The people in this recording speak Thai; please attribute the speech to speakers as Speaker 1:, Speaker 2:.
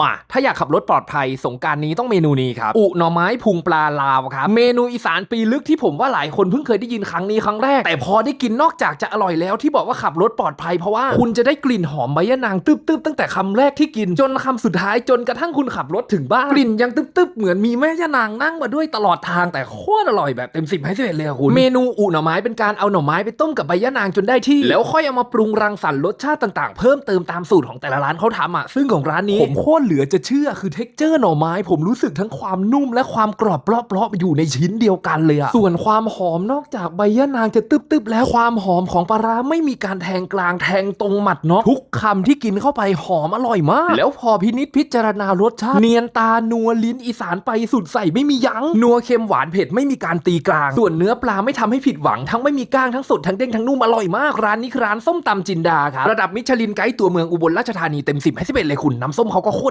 Speaker 1: มา ถ้าอยากขับรถปลอดภัยสงกรารนี้ต้องเมนูนี้ครับ อุหน่อไม้พุงปลาลาวครับ เมนูอีสานปีลึกที่ผมว่าหลายคนเพิ่งเคยได้ยินครั้งนี้ครั้งแรก แต่พอได้กินนอกจากจะอร่อยแล้วที่บอกว่าขับรถปลอดภัยเพราะว่าคุณจะได้กลิ่นหอมใบยะนางตึบๆตั้งแต่คำแรกที่กินจนคำสุดท้ายจนกระทั่งคุณขับรถถึงบ้านกลิ่นยังตึบๆเหมือนมีแม่ยะนางนั่งมาด้วยตลอดทางแต่โคตรอร่อยแบบเต็มสิบให้สิบเอ็ดเลยอะคุณเมนูอุหน่อไม้เป็นการเอาหน่อไม้ไปต้มกับใบยะนางจนได้ที่ แล้วค่อยเอามาปรุงรังสรรค์รสชาติต่างๆ เพิ่มเติมตามสูตรของแต่ละร้านเขาทำอะซึ่งของร้านนี้ผมโคตรเหลือจะเชื่อคือเท็กเจอร์หน่อไม้ ผมรู้สึกทั้งความนุ่มและความกรอบเปราะๆอยู่ในชิ้นเดียวกันเลยอะส่วนความหอมนอกจากใบยะนางจะตึบๆแล้วความหอมของปลาร้าไม่มีการแทงกลางแทงตรงหมัดเนาะทุกคำที่กินเข้าไปหอมอร่อยมาก แล้วพอพินิจพิจารณารสชาติเนียนตานัวลิ้นอีสานไปสุดใส่ไม่มียัง้งนัวเค็มหวานเผ็ดไม่มีการตีกลาง ส่วนเนื้อปลาไม่ทำให้ผิดหวัง ทั้งไม่มีก้างทั้งสดทั้งเด้งทั้งนุ่มอร่อยมากร้านนี้คือร้านส้มตำจินดาครับระดับมิชลินไกด์ตัวเมืองอุบลราชธานีเต็มสิบให้สิเอ็ดเลยคุณน้ำส้มเขาก็โค